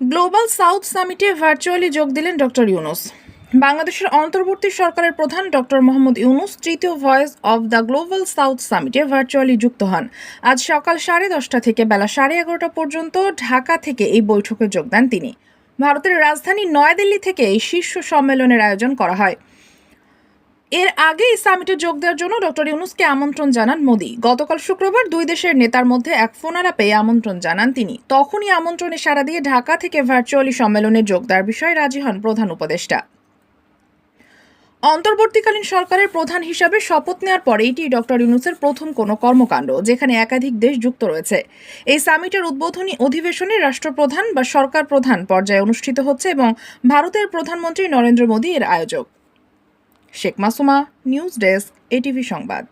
Global south সামিটে virtually যোগ দিলেন ডক্টর ইউনুস। বাংলাদেশের অন্তর্বর্তী সরকারের প্রধান ডক্টর মোহাম্মদ ইউনুস তৃতীয় voice of the global south সামিটে virtually যুক্ত হন। আজ সকাল সাড়ে দশটা থেকে বেলা সাড়ে এগারোটা পর্যন্ত ঢাকা থেকে এই বৈঠকে যোগ দেন তিনি। ভারতের রাজধানী নয়াদিল্লি থেকে এই শীর্ষ সম্মেলনের আয়োজন করা হয়। এর আগে সামিটে যোগ দেওয়ার জন্য ডক্টর ইউনুসকে আমন্ত্রণ জানান মোদি। গতকাল শুক্রবার দুই দেশের নেতার মধ্যে এক ফোন আলাপে এই আমন্ত্রণ জানান তিনি। তখনই আমন্ত্রণে সাড়া দিয়ে ঢাকা থেকে ভার্চুয়ালি সম্মেলনে যোগ দেওয়ার বিষয়ে রাজি হন প্রধান উপদেষ্টা। অন্তর্বর্তীকালীন সরকারের প্রধান হিসাবে শপথ নেওয়ার পরে এটি ডক্টর ইউনুসের প্রথম কোনো কর্মকাণ্ড, যেখানে একাধিক দেশ যুক্ত রয়েছে। এই সামিটের উদ্বোধনী অধিবেশনে রাষ্ট্রপ্রধান বা সরকার প্রধান পর্যায়ে অনুষ্ঠিত হচ্ছে এবং ভারতের প্রধানমন্ত্রী নরেন্দ্র মোদী এর আয়োজক। Sheikh Masuma news desk ATV সংবাদ।